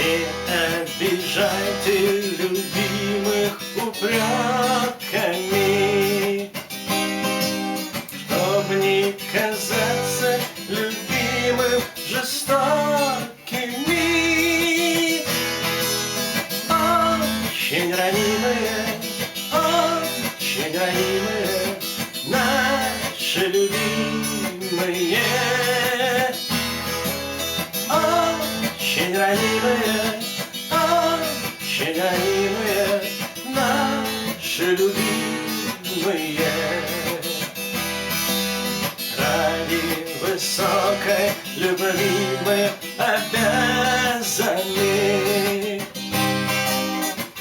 Не обижайте любимых упреками, Чтоб не казать любимые Очень ранимые, очень ранимые Наши любимые. Ради высокой любви мы обязаны.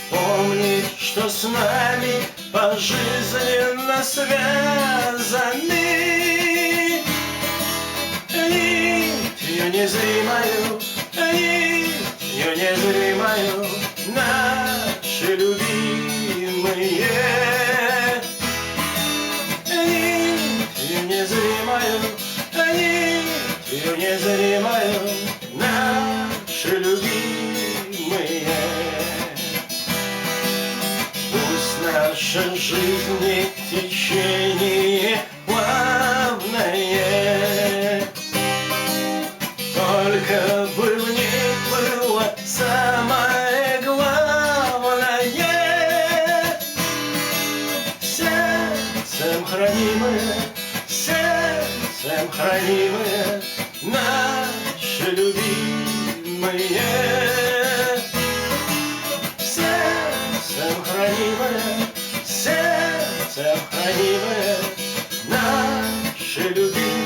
Помнить, что с нами пожизненно связаны незримою, нитью незримою. Наши любимые Нитью незримою, нитью незримою. Наши любимые Пусть наша жизнь течение сердцем хранимое Наши любимые сердцем хранимое, сердцем хранимое наши любимые.